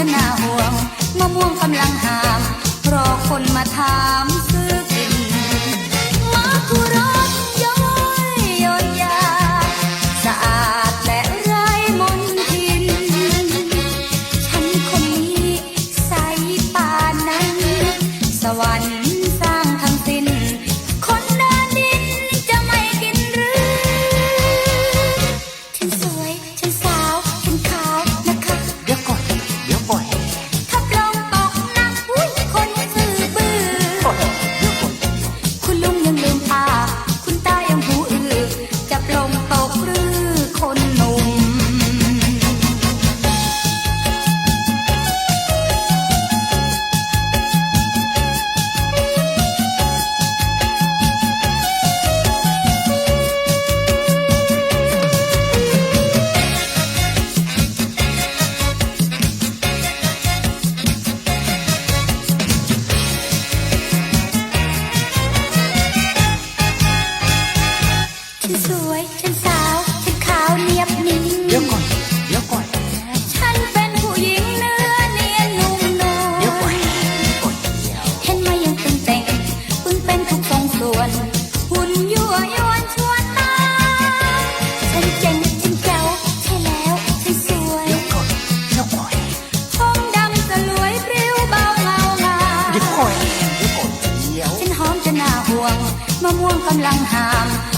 จนน่าห่วงมะม่วงกำลังหามรอคนมาถามซื้อกินมะกรอนย้อยย้อยยา สะอาดและไร้มนทิน ฉันคนนี้ใส่ป่านั้น สวรรค์ กำลังหาม